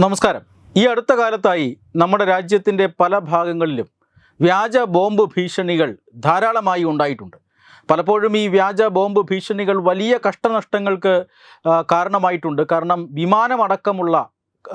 നമസ്കാരം. ഈ അടുത്ത കാലത്തായി നമ്മുടെ രാജ്യത്തിന്റെ പല ഭാഗങ്ങളിലും വ്യാജ ബോംബ് ഭീഷണികൾ ധാരാളമായി ഉണ്ടായിട്ടുണ്ട്. പലപ്പോഴും ഈ വ്യാജ ബോംബ് ഭീഷണികൾ വലിയ കഷ്ടനഷ്ടങ്ങൾക്ക് കാരണമായിട്ടുണ്ട്. കാരണം വിമാനമടക്കമുള്ള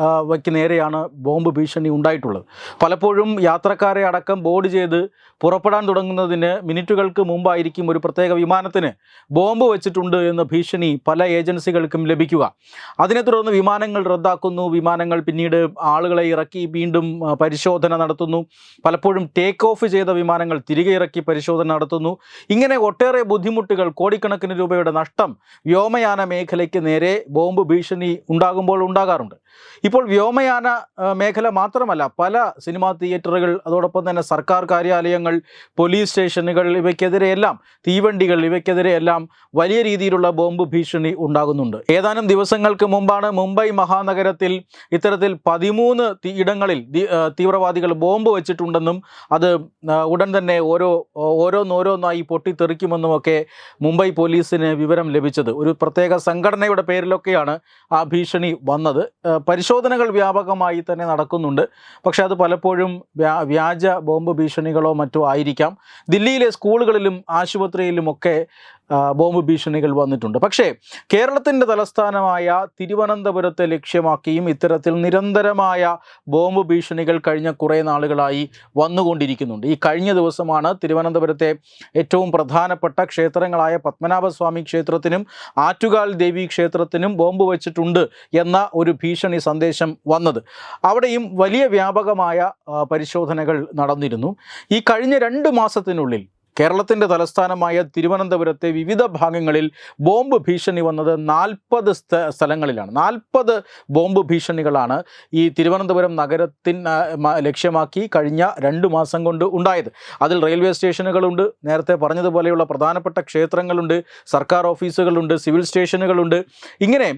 വയ്ക്ക് നേരെയാണ് ബോംബ് ഭീഷണി ഉണ്ടായിട്ടുള്ളത്. പലപ്പോഴും യാത്രക്കാരെ അടക്കം ബോർഡ് ചെയ്ത് പുറപ്പെടാൻ തുടങ്ങുന്നതിന് മിനിറ്റുകൾക്ക് മുമ്പായിരിക്കും ഒരു പ്രത്യേക വിമാനത്തിന് ബോംബ് വെച്ചിട്ടുണ്ട് എന്ന ഭീഷണി പല ഏജൻസികൾക്കും ലഭിക്കുക. അതിനെ തുടർന്ന് വിമാനങ്ങൾ റദ്ദാക്കുന്നു. വിമാനങ്ങൾ പിന്നീട് ആളുകളെ ഇറക്കി വീണ്ടും പരിശോധന നടത്തുന്നു. പലപ്പോഴും ടേക്ക് ഓഫ് ചെയ്ത വിമാനങ്ങൾ തിരികെ ഇറക്കി പരിശോധന നടത്തുന്നു. ഇങ്ങനെ ഒട്ടേറെ ബുദ്ധിമുട്ടുകൾ കോടിക്കണക്കിന് രൂപയുടെ നഷ്ടം വ്യോമയാന മേഖലയ്ക്ക് നേരെ ബോംബ് ഭീഷണി ഉണ്ടാകുമ്പോൾ ഉണ്ടാകാറുണ്ട്. ഇപ്പോൾ വ്യോമയാന മേഖല മാത്രമല്ല പല സിനിമാ തിയേറ്ററുകൾ അതോടൊപ്പം തന്നെ സർക്കാർ കാര്യാലയങ്ങൾ പോലീസ് സ്റ്റേഷനുകൾ ഇവയ്ക്കെതിരെയെല്ലാം തീവണ്ടികൾ ഇവയ്ക്കെതിരെയെല്ലാം വലിയ രീതിയിലുള്ള ബോംബ് ഭീഷണി ഉണ്ടാകുന്നുണ്ട്. ഏതാനും ദിവസങ്ങൾക്ക് മുമ്പാണ് മുംബൈ മഹാനഗരത്തിൽ ഇത്തരത്തിൽ പതിമൂന്ന് ഇടങ്ങളിൽ തീവ്രവാദികൾ ബോംബ് വെച്ചിട്ടുണ്ടെന്നും അത് ഉടൻ തന്നെ ഓരോ ഓരോന്നോരോന്നായി പൊട്ടിത്തെറിക്കുമെന്നുമൊക്കെ മുംബൈ പോലീസിന് വിവരം ലഭിച്ചത്. ഒരു പ്രത്യേക സംഘടനയുടെ പേരിലൊക്കെയാണ് ആ ഭീഷണി വന്നത്. ആ, പരിശോധനകൾ വ്യാപകമായി തന്നെ നടക്കുന്നുണ്ട്. പക്ഷേ അത് പലപ്പോഴും വ്യാ വ്യാജ ബോംബ് ഭീഷണികളോ മറ്റോ ആയിരിക്കാം. ദില്ലിയിലെ സ്കൂളുകളിലും ആശുപത്രിയിലുമൊക്കെ ബോംബ് ഭീഷണികൾ വന്നിട്ടുണ്ട്. പക്ഷേ കേരളത്തിന്റെ തലസ്ഥാനമായ തിരുവനന്തപുരത്തെ ലക്ഷ്യമാക്കിയും ഇത്തരത്തിൽ നിരന്തരമായ ബോംബ് ഭീഷണികൾ കഴിഞ്ഞ കുറേ നാളുകളായി വന്നുകൊണ്ടിരിക്കുന്നുണ്ട്. ഈ കഴിഞ്ഞ ദിവസമാണ് തിരുവനന്തപുരത്തെ ഏറ്റവും പ്രധാനപ്പെട്ട ക്ഷേത്രങ്ങളായ പത്മനാഭസ്വാമി ക്ഷേത്രത്തിനും ആറ്റുകാൽ ദേവി ക്ഷേത്രത്തിനും ബോംബ് വച്ചിട്ടുണ്ട് എന്ന ഒരു ഭീഷണി സന്ദേശം വന്നത്. അവിടെയും വലിയ വ്യാപകമായ പരിശോധനകൾ നടന്നിരുന്നു. ഈ കഴിഞ്ഞ രണ്ട് മാസത്തിനുള്ളിൽ കേരളത്തിന്റെ തലസ്ഥാനമായ തിരുവനന്തപുരത്തെ വിവിധ ഭാഗങ്ങളിൽ ബോംബ് ഭീഷണി വന്നത് നാൽപ്പത് സ്ഥലങ്ങളിലാണ്. നാൽപ്പത് ബോംബ് ഭീഷണികളാണ് ഈ തിരുവനന്തപുരം നഗരത്തിന് ലക്ഷ്യമാക്കി കഴിഞ്ഞ രണ്ട് മാസം കൊണ്ട് ഉണ്ടായത്. അതിൽ റെയിൽവേ സ്റ്റേഷനുകളുണ്ട് നേരത്തെ പറഞ്ഞതുപോലെയുള്ള പ്രധാനപ്പെട്ട ക്ഷേത്രങ്ങളുണ്ട് സർക്കാർ ഓഫീസുകളുണ്ട് സിവിൽ സ്റ്റേഷനുകളുണ്ട്. ഇങ്ങനെ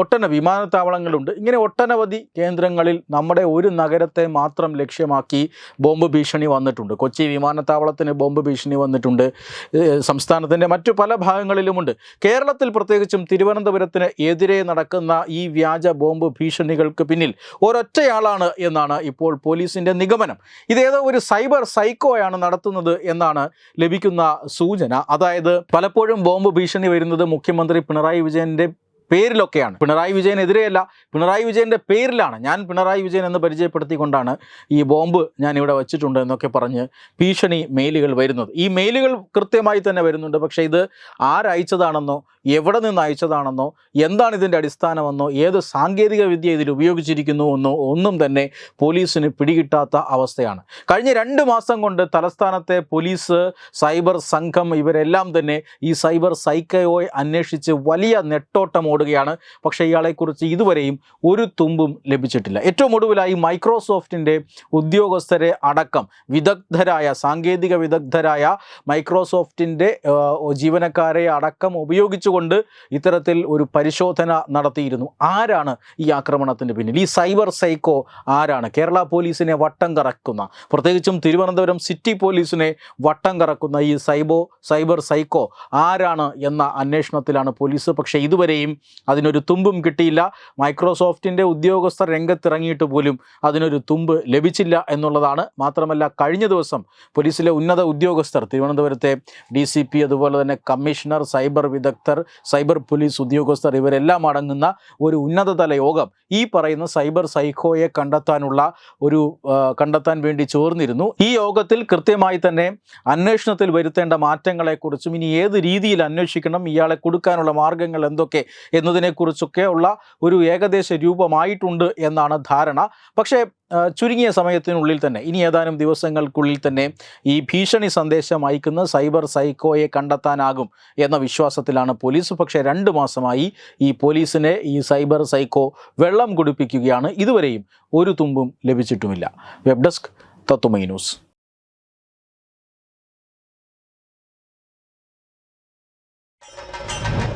ഒട്ടന വിമാനത്താവളങ്ങളുണ്ട്. ഇങ്ങനെ ഒട്ടനവധി കേന്ദ്രങ്ങളിൽ നമ്മുടെ ഒരു നഗരത്തെ മാത്രം ലക്ഷ്യമാക്കി ബോംബ് ഭീഷണി വന്നിട്ടുണ്ട്. കൊച്ചി വിമാനത്താവളത്തിന് ബോംബ് ഭീഷണി വന്നിട്ടുണ്ട്. സംസ്ഥാനത്തിന്റെ മറ്റു പല ഭാഗങ്ങളിലുമുണ്ട്. കേരളത്തിൽ പ്രത്യേകിച്ചും തിരുവനന്തപുരത്തിന് എതിരെ നടക്കുന്ന ഈ വ്യാജ ബോംബ് ഭീഷണികൾക്ക് പിന്നിൽ ഒരൊറ്റയാളാണ് എന്നാണ് ഇപ്പോൾ പോലീസിന്റെ നിഗമനം. ഇതേതോ ഒരു സൈബർ സൈക്കോയാണ് നടത്തുന്നത് എന്നാണ് ലഭിക്കുന്ന സൂചന. അതായത് പലപ്പോഴും ബോംബ് ഭീഷണി വരുന്നത് മുഖ്യമന്ത്രി പിണറായി വിജയന്റെ പേരിലൊക്കെയാണ്. പിണറായി വിജയനെതിരെയല്ല പിണറായി വിജയന്റെ പേരിലാണ് ഞാൻ പിണറായി വിജയൻ എന്ന് പരിചയപ്പെടുത്തിക്കൊണ്ടാണ് ഈ ബോംബ് ഞാൻ ഇവിടെ വച്ചിട്ടുണ്ട് എന്നൊക്കെ പറഞ്ഞ് ഭീഷണി മെയിലുകൾ വരുന്നത്. ഈ മെയിലുകൾ കൃത്യമായി തന്നെ വരുന്നുണ്ട്. പക്ഷേ ഇത് ആരയച്ചതാണെന്നോ എവിടെ നിന്ന് അയച്ചതാണെന്നോ എന്താണ് ഇതിന്റെ അടിസ്ഥാനമെന്നോ ഏത് സാങ്കേതിക വിദ്യ ഇതിൽ ഉപയോഗിച്ചിരിക്കുന്നു എന്നോ ഒന്നും തന്നെ പോലീസിന് പിടികിട്ടാത്ത അവസ്ഥയാണ്. കഴിഞ്ഞ രണ്ട് മാസം കൊണ്ട് തലസ്ഥാനത്തെ പോലീസ് സൈബർ സംഘം ഇവരെല്ലാം തന്നെ ഈ സൈബർ സൈക്കയോയെ അന്വേഷിച്ച് വലിയ നെട്ടോട്ടം ഓടുകയാണ് പക്ഷേ ഇയാളെക്കുറിച്ച് ഇതുവരെയും ഒരു തുമ്പും ലഭിച്ചിട്ടില്ല. ഏറ്റവും ഒടുവിലായി മൈക്രോസോഫ്റ്റിന്റെ ഉദ്യോഗസ്ഥരെ അടക്കം വിദഗ്ധരായ സാങ്കേതിക വിദഗ്ധരായ മൈക്രോസോഫ്റ്റിന്റെ ജീവനക്കാരെ അടക്കം ഉപയോഗിച്ചുകൊണ്ട് ഇത്തരത്തിൽ ഒരു പരിശോധന നടത്തിയിരുന്നു. ആരാണ് ഈ ആക്രമണത്തിന്റെ പിന്നിൽ? ഈ സൈബർ സൈക്കോ ആരാണ്? കേരള പോലീസിനെ വട്ടം കറക്കുന്ന പ്രത്യേകിച്ചും തിരുവനന്തപുരം സിറ്റി പോലീസിനെ വട്ടം കറക്കുന്ന ഈ സൈബോ സൈബർ സൈക്കോ ആരാണ് എന്ന അന്വേഷണത്തിലാണ് പോലീസ്. പക്ഷേ ഇതുവരെയും അതിനൊരു തുമ്പും കിട്ടിയില്ല. മൈക്രോസോഫ്റ്റിന്റെ ഉദ്യോഗസ്ഥർ രംഗത്തിറങ്ങിയിട്ട് പോലും അതിനൊരു തുമ്പ് ലഭിച്ചില്ല എന്നുള്ളതാണ്. മാത്രമല്ല കഴിഞ്ഞ ദിവസം പോലീസിലെ ഉന്നത ഉദ്യോഗസ്ഥർ തിരുവനന്തപുരത്തെ ഡി സി പി അതുപോലെ തന്നെ കമ്മീഷണർ സൈബർ വിദഗ്ധർ സൈബർ പോലീസ് ഉദ്യോഗസ്ഥർ ഇവരെല്ലാം അടങ്ങുന്ന ഒരു ഉന്നതതല യോഗം ഈ പറയുന്ന സൈബർ സൈക്കോയെ കണ്ടെത്താനുള്ള ഒരു കണ്ടെത്താൻ വേണ്ടി ചോർന്നിരുന്നു. ഈ യോഗത്തിൽ കൃത്യമായി തന്നെ അന്വേഷണത്തിൽ വരുത്തേണ്ട മാറ്റങ്ങളെക്കുറിച്ചും ഇനി ഏത് രീതിയിൽ അന്വേഷിക്കണം ഇയാളെ കൊടുക്കാനുള്ള മാർഗങ്ങൾ എന്തൊക്കെ എന്നതിനെക്കുറിച്ചൊക്കെ ഉള്ള ഒരു ഏകദേശ രൂപമായിട്ടുണ്ട് എന്നാണ് ധാരണ. പക്ഷേ ചുരുങ്ങിയ സമയത്തിനുള്ളിൽ തന്നെ ഇനി ഏതാനും ദിവസങ്ങൾക്കുള്ളിൽ തന്നെ ഈ ഭീഷണി സന്ദേശം അയക്കുന്ന സൈബർ സൈക്കോയെ കണ്ടെത്താനാകും എന്ന വിശ്വാസത്തിലാണ് പോലീസ്. പക്ഷേ രണ്ട് മാസമായി ഈ പോലീസിനെ ഈ സൈബർ സൈക്കോ വെള്ളം കുടിപ്പിക്കുകയാണ്. ഇതുവരെയും ഒരു തുമ്പും ലഭിച്ചിട്ടുമില്ല. വെബ് ഡെസ്ക് തത്തുമൈ ന്യൂസ്.